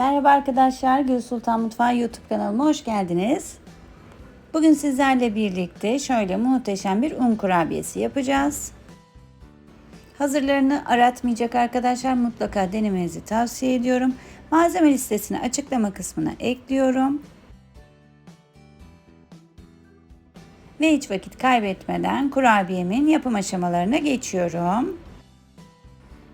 Merhaba arkadaşlar, Gül Sultan Mutfağı YouTube kanalıma hoş geldiniz. Bugün sizlerle birlikte şöyle muhteşem bir un kurabiyesi yapacağız. Hazırlarını aratmayacak arkadaşlar mutlaka denemenizi tavsiye ediyorum. Malzeme listesini açıklama kısmına ekliyorum. Ve hiç vakit kaybetmeden kurabiyemin yapım aşamalarına geçiyorum.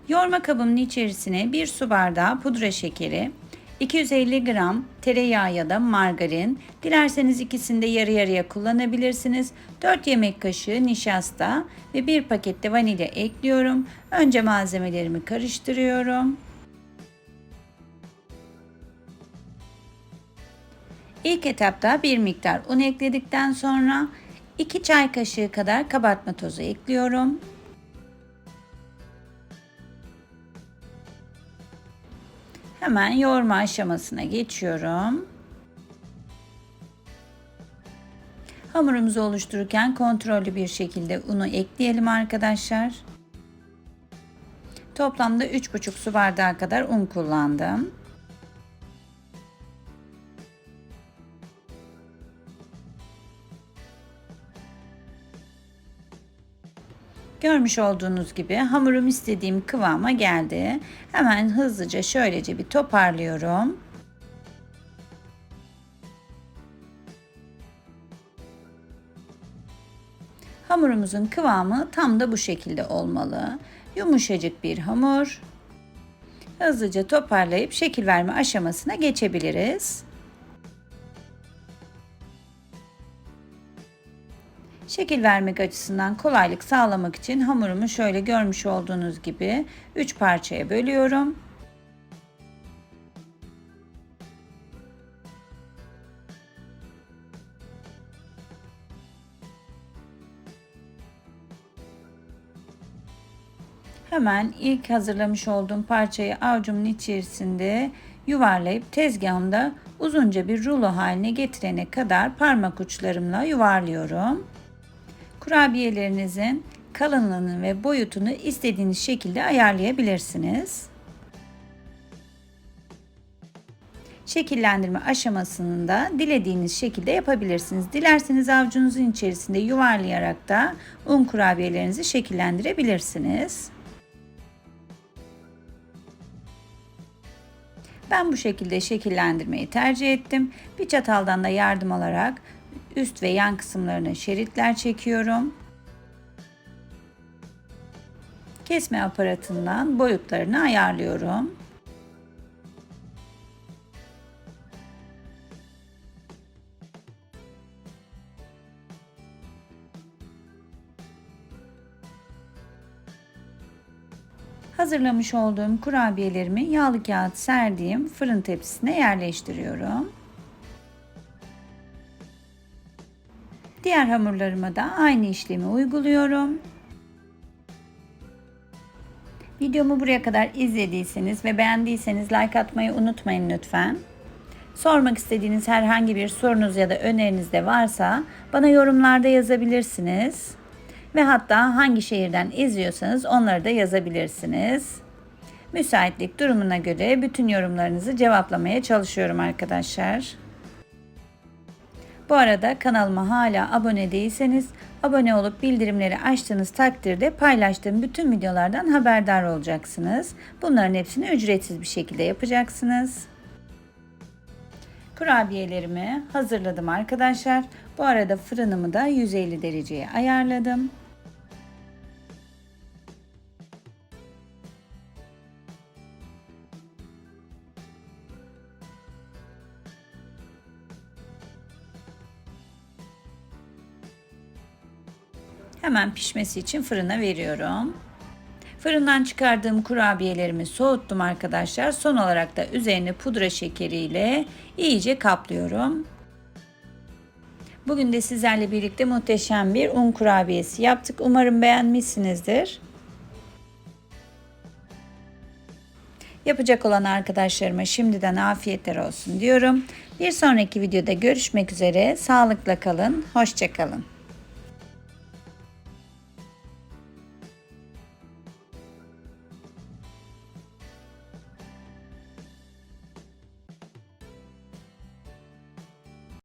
Yoğurma kabımın içerisine 1 su bardağı pudra şekeri, 250 gram tereyağı ya da margarin, dilerseniz ikisini de yarı yarıya kullanabilirsiniz. 4 yemek kaşığı nişasta ve 1 paket de vanilya ekliyorum. Önce malzemelerimi karıştırıyorum. İlk etapta bir miktar un ekledikten sonra 2 çay kaşığı kadar kabartma tozu ekliyorum. Hemen yoğurma aşamasına geçiyorum. Hamurumuzu oluştururken kontrollü bir şekilde unu ekleyelim arkadaşlar. Toplamda 3,5 su bardağı kadar un kullandım. Görmüş olduğunuz gibi hamurum istediğim kıvama geldi. Hemen hızlıca şöylece bir toparlıyorum. Hamurumuzun kıvamı tam da bu şekilde olmalı. Yumuşacık bir hamur. Hızlıca toparlayıp şekil verme aşamasına geçebiliriz. Şekil vermek açısından kolaylık sağlamak için hamurumu şöyle görmüş olduğunuz gibi 3 parçaya bölüyorum. Hemen ilk hazırlamış olduğum parçayı avucumun içerisinde yuvarlayıp tezgahımda uzunca bir rulo haline getirene kadar parmak uçlarımla yuvarlıyorum. Kurabiyelerinizin kalınlığını ve boyutunu istediğiniz şekilde ayarlayabilirsiniz. Şekillendirme aşamasını da dilediğiniz şekilde yapabilirsiniz. Dilerseniz avucunuzun içerisinde yuvarlayarak da un kurabiyelerinizi şekillendirebilirsiniz. Ben bu şekilde şekillendirmeyi tercih ettim. Bir çataldan da yardım alarak üst ve yan kısımlarına şeritler çekiyorum. Kesme aparatından boyutlarını ayarlıyorum. Hazırlamış olduğum kurabiyelerimi yağlı kağıt serdiğim fırın tepsisine yerleştiriyorum. Diğer hamurlarıma da aynı işlemi uyguluyorum. Videomu buraya kadar izlediyseniz ve beğendiyseniz like atmayı unutmayın lütfen. Sormak istediğiniz herhangi bir sorunuz ya da öneriniz de varsa bana yorumlarda yazabilirsiniz. Ve hatta hangi şehirden izliyorsanız onları da yazabilirsiniz. Müsaitlik durumuna göre bütün yorumlarınızı cevaplamaya çalışıyorum arkadaşlar. Bu arada kanalıma hala abone değilseniz abone olup bildirimleri açtığınız takdirde paylaştığım bütün videolardan haberdar olacaksınız. Bunların hepsini ücretsiz bir şekilde yapacaksınız. Kurabiyelerimi hazırladım arkadaşlar. Bu arada fırınımı da 150 dereceye ayarladım. Hemen pişmesi için fırına veriyorum. Fırından çıkardığım kurabiyelerimi soğuttum arkadaşlar. Son olarak da üzerine pudra şekeriyle iyice kaplıyorum. Bugün de sizlerle birlikte muhteşem bir un kurabiyesi yaptık. Umarım beğenmişsinizdir. Yapacak olan arkadaşlarıma şimdiden afiyetler olsun diyorum. Bir sonraki videoda görüşmek üzere. Sağlıkla kalın, hoşçakalın.